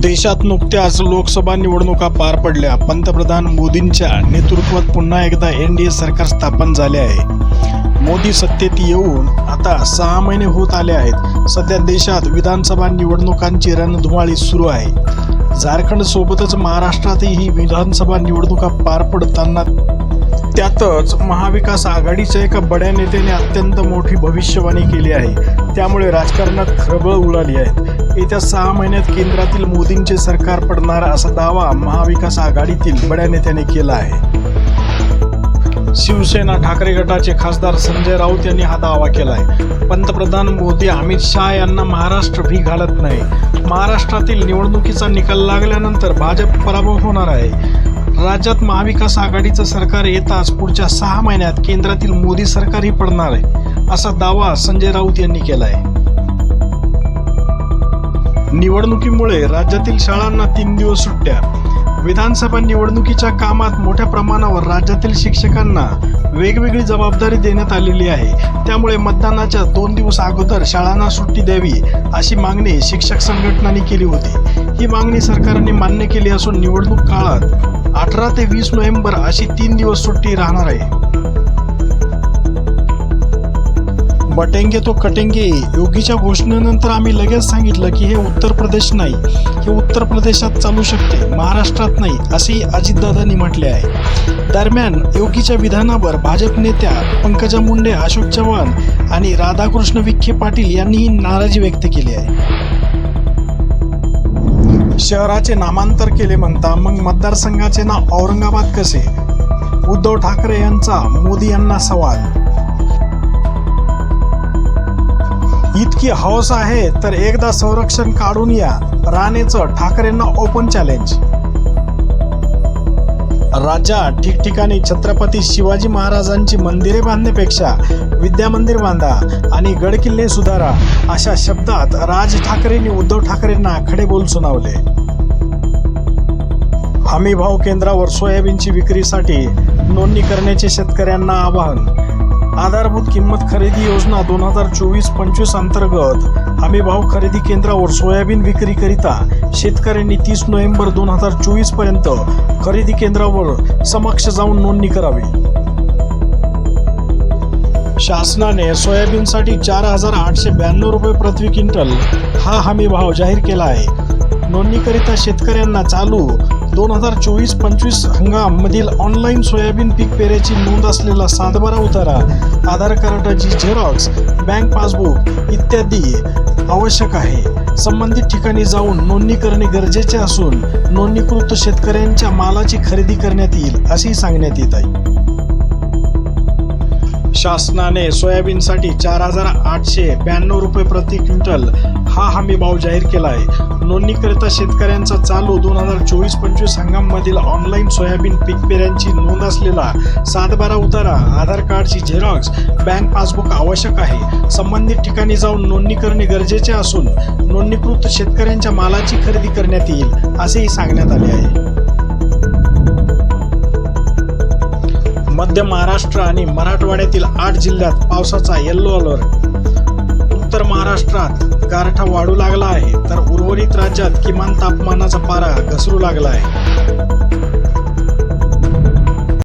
देशात नुकत्याच लोकसभा निवडणुका पार पडल्या. पंतप्रधान मोदींच्या नेतृत्वात पुन्हा एकदा एन डी ए सरकार स्थापन झाले आहे. मोदी सत्तेत येऊन आता सहा महिने होत आले आहेत. सध्या देशात विधानसभा निवडणुकांची रणधुमाळी सुरू आहे. झारखंड सोबतच महाराष्ट्रातही विधानसभा निवडणुका पार पडताना त्यातच महाविकास आघाडीच्या एका बड्या नेत्याने अत्यंत मोठी भविष्यवाणी केली आहे. त्यामुळे राजकारणात खळबळ उडाली आहे. येत्या सहा महिन्यात केंद्रातील मोदींचे सरकार पडणार असा दावा महाविकास आघाडीतील बड्या नेत्याने केला आहे. शिवसेना ठाकरे गटाचे खासदार संजय राऊत यांनी हा दावा केलाय. पंतप्रधान मोदी अमित शाह यांना महाराष्ट्र भी घालत नाही. महाराष्ट्रातील निवडणुकीचा निकाल लागल्यानंतर भाजप पराभव होणार आहे. राज्यात महाविकास आघाडीचं सरकार येताच पुढच्या सहा महिन्यात केंद्रातील मोदी सरकारही पडणार आहे असा दावा संजय राऊत यांनी केलाय. निवडणुकीमुळे राज्यातील शाळांना तीन दिवस सुट्ट्या विधानसभा निवडणुकीच्या कामात मोठ्या प्रमाणावर राज्यातील शिक्षकांना वेगवेगळी जबाबदारी देण्यात आलेली आहे. त्यामुळे मतदानाच्या दोन दिवस अगोदर शाळांना सुट्टी द्यावी अशी मागणी शिक्षक संघटनांनी केली होती. ही मागणी सरकारने मान्य केली असून निवडणूक काळात अठरा ते वीस नोव्हेंबर अशी तीन दिवस सुट्टी राहणार आहे. बटेंगे तो कटेंगे. योगीच्या घोषणेनंतर आम्ही लगेच सांगितलं की हे उत्तर प्रदेश नाही. हे उत्तर प्रदेशात चालू शकते महाराष्ट्रात नाही असेही अजितदादांनी म्हटले आहे. दरम्यान योगीच्या विधानावर भाजप नेत्या पंकजा मुंडे अशोक चव्हाण आणि राधाकृष्ण विखे पाटील यांनीही नाराजी व्यक्त केली आहे. शहराचे नामांतर केले म्हणता मग मतदारसंघाचे नाव औरंगाबाद कसे? उद्धव ठाकरे यांचा मोदी यांना सवाल इतकी हौस आहे तर एकदा संरक्षण काढून या. राणेचं ठाकरेंना ओपन चॅलेंज राजा ठिकठिकाणी छत्रपती शिवाजी महाराजांची मंदिरे बांधण्यापेक्षा विद्यामंदिर बांधा आणि गडकिल्ले सुधारा अशा शब्दात राज ठाकरेंनी उद्धव ठाकरेंना खडे बोल सुनावले. हमी भाव केंद्रावर सोयाबीनची विक्रीसाठी नोंदणी करण्याचे शेतकऱ्यांना आवाहन. आधारभूत किंमत खरेदी योजना दोन हजार चोवीस पंचवीस अंतर्गत हमी भाव खरेदी केंद्रावर सोयाबीन विक्रीकरिता शेतकऱ्यांनी तीस नोव्हेंबर दोन हजार चोवीसपर्यंत खरेदी केंद्रावर समक्ष जाऊन नोंदणी करावी. शासनाने सोयाबीनसाठी चार हजार आठशे ब्याण्णव रुपये प्रति क्विंटल हा हमी भाव जाहीर केला आहे. नोंदणीकरिता शेतकऱ्यांना चालू दोन हजार चोवीस पंचवीस हंगाम मधील ऑनलाईन सोयाबीन पीक पेऱ्याची नोंद असलेला सातबारा उतारा आधार कार्डाची झेरॉक्स बँक पासबुक इत्यादी आवश्यक आहे. संबंधित ठिकाणी जाऊन नोंदणी करणे गरजेचे असून नोंदणीकृत शेतकऱ्यांच्या मालाची खरेदी करण्यात येईल असेही सांगण्यात येत आहे. शासनाने सोयाबीनसाठी चार हजार आठशे ब्याण्णव रुपये प्रति क्विंटल हा हमी भाव जाहीर केला आहे नोंदणीकरिता शेतकऱ्यांचा चालू दोन हजार चोवीस पंचवीस हंगाममधील ऑनलाईन सोयाबीन पीक पेऱ्यांची नोंद असलेला सातबारा उतारा आधार कार्डची झेरॉक्स बँक पासबुक आवश्यक आहे. संबंधित ठिकाणी जाऊन नोंदणी करणे गरजेचे असून नोंदणीकृत शेतकऱ्यांच्या मालाची खरेदी करण्यात येईल असेही सांगण्यात आले आहे. मध्य महाराष्ट्र आणि मराठवाड्यातील आठ जिल्ह्यात पावसाचा येल्लो अलर्ट उत्तर महाराष्ट्रात गारठा वाढू लागला आहे तर उर्वरित राज्यात किमान तापमानाचा पारा घसरू लागला आहे.